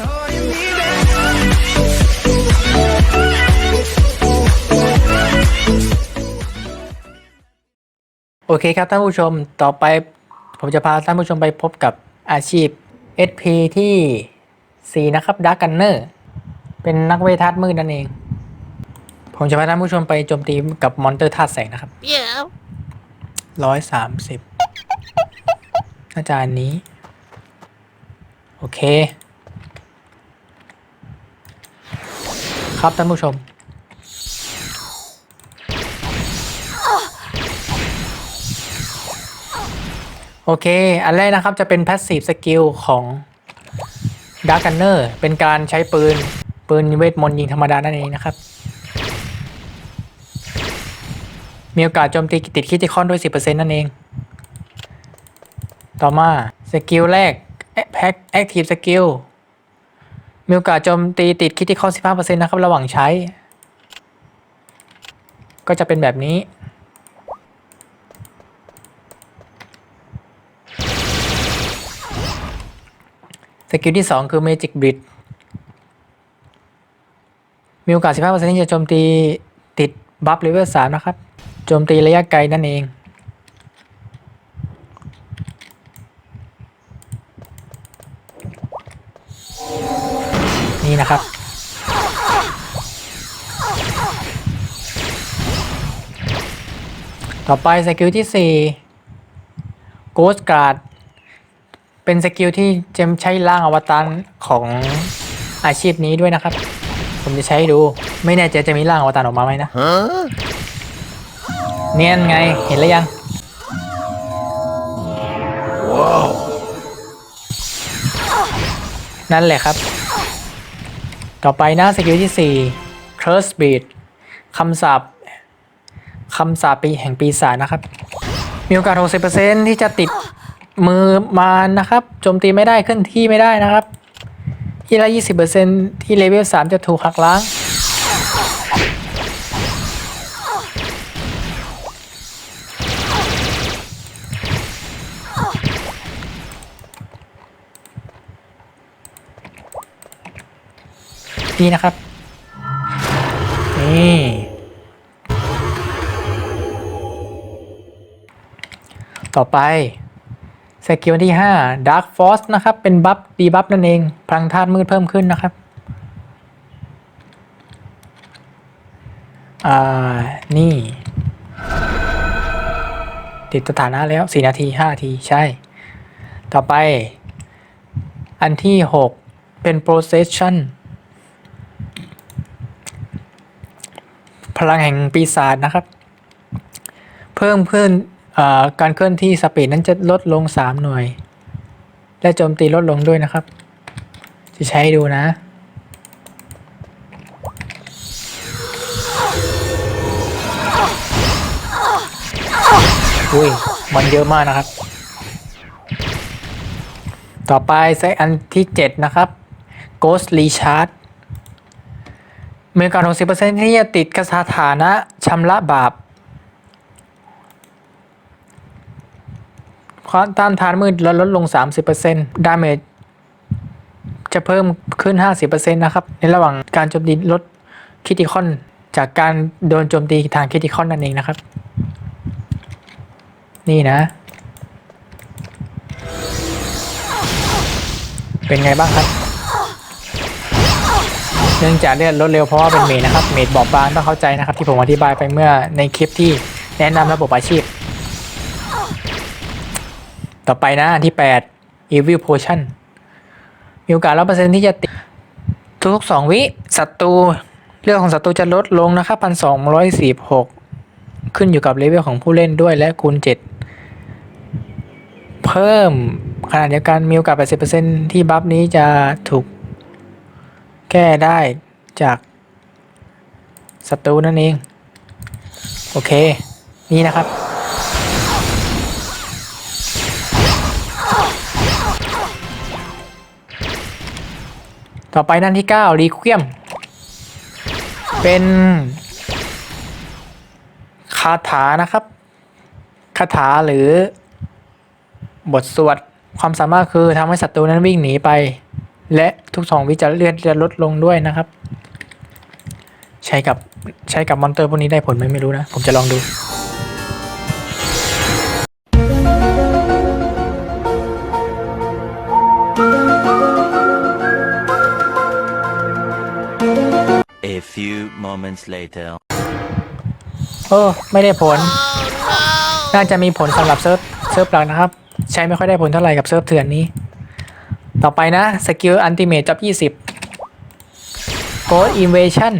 holding me back. โอเคครับท่านผู้ชมต่อไปผมจะพาท่านผู้ชมไปพบกับอาชีพ SP ที่ 4 นะครับดักกันเนอร์เป็นนักเวททัศน์มืดนั่นเอง ผมจะพาท่านผู้ชมไปโจมตีกับมอนเตอร์ธาตุแสงนะครับ Yeah. ร้อยสามสิบน่าจะอันนี้ โอเค ครับท่านผู้ชม โอเค อันแรกนะครับจะเป็น Passive Skill ของ Dark Gunner เป็นการใช้ปืน ปืนเวทมนต์ยิงธรรมดานั่นเองนะครับ มีโอกาสโจมตีติดคิติคอนด้วย 10%นั่นเอง ต่อมา สกิลแรกแพ็คแอคทีฟสกิล มีโอกาสโจมตีติดคิติคอน15%นต์นะครับ ระหว่างใช้ ก็จะเป็นแบบนี้ สกิลที่2คือ Magic b r i d มีโอกาส 15%ที่จะโจมตีติดบัฟเลเวล3นะครับ โจมตีระยะไกลนั่นเอง นี่นะครับ ต่อไปสกิลที่4 Ghost Guard เป็นสกิลที่จะใช้ร่างอวตารของอาชีพนี้ด้วยนะครับ ผมจะใช้ให้ดู ไม่แน่ใจจะมีร่างอวตารออกมาไหมนะ Huh? เนียนไง เห็นแล้วยังนั่นแหละครับ ต่อไปหน้าสกิลที่ 4 Curse Beat คำสาปคำสาปปีแห่งปีศาจนะครับ มีโอกาส 60%ที่จะติดมือมารนะครับ โจมตีไม่ได้ขึ้นที่ไม่ได้นะครับ ที่ละ 20%ที่เลเวล 3 จะถูกหักล้าง นี่นะครับ นี่ ต่อไปสกิลที่ 5 Dark Force นะครับ เป็นบัฟดีบัฟนั่นเองพลังธาตุมืดเพิ่มขึ้นนะครับอ่านี่ ติดสถานะแล้ว 4 นาที 5 นาที ใช่ ต่อไป อันที่ 6 เป็น Procession ลังแห่งปีศาจนะครับ เพิ่มเพื่อนการเคลื่อนที่สปีดนั้นจะลดลง 3 หน่วย และโจมตีลดลงด้วยนะครับ จะใช้ดูนะ อุ้ย มันเยอะมากนะครับ ต่อไปไซอันที่ 7 นะครับ Ghost Recharge มีโอกาส60%ที่จะติดกสถานะชำระบาปความต้านทานมืดลดลดลง 30%ดาเมจจะเพิ่มขึ้น 50%นะครับ ในระหว่างการโจมตีลดคิติคอน จากการโดนโจมตีทางคิติคอนนั่นเองนะครับ นี่นะ เป็นไงบ้างครับ เนื่องจากเลือดลดเร็วเพราะว่าเป็นเมดนะครับ เมดบอบบางต้องเข้าใจนะครับ ที่ผมอธิบายไปเมื่อในคลิปที่แนะนำระบบอาชีพ ต่อไปนะอันที่ 8 Evil Potion มีโอกาสร้อเปอร์เซ็นที่จะติดทุกสองวิศัตรูเลือดของศัตรูจะลดลงนะครับพันสองร้อยสี่หกขึ้นอยู่กับเลเวลของผู้เล่นด้วยและคูณเจ็ดเพิ่มขนาดเดียวกันมีโอกาส80%ที่บัฟนี้จะถูก แก้ได้จากศัตรูนั่นเอง โอเค นี่นะครับ ต่อไปด้านที่ 9 รีควียม เป็นคาถานะครับ คาถาหรือบทสวดความสามารถคือทำให้ศัตรูนั้นวิ่งหนีไป และทุกสองวิจะเลือดจะลดลงด้วยนะครับ ใช้กับใช้กับมอนเตอร์พวกนี้ได้ผลไหมไม่รู้นะ ผมจะลองดู A few moments later. เออไม่ได้ผล น่าจะมีผลสำหรับเซิร์ฟเซิร์ฟหลักนะครับ ใช้ไม่ค่อยได้ผลเท่าไหร่กับเซิร์ฟเถื่อนนี้ ต่อไปนะ สกิลอันติเม e จับ 20 Ghost Invasion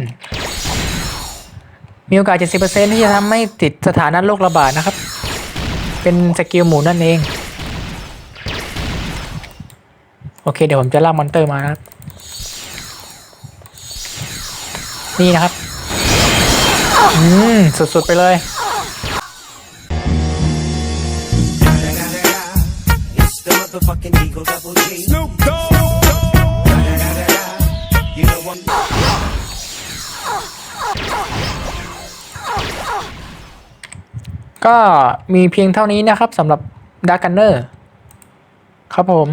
มีโอกาส 70%ที่จะทำให้ติดสถานะโรคระบาดนะครับ เป็นสกิลหมูนั่นเอง โอเค เดี๋ยวผมจะลากมอนเตอร์มานะครับ นี่นะครับ อืม สุด ๆ ไปเลย Eagle Double G. Snoop Dogg. You know what? ก็มีเพียงเท่านี้นะครับสำหรับดาร์กันเนอร์ครับผม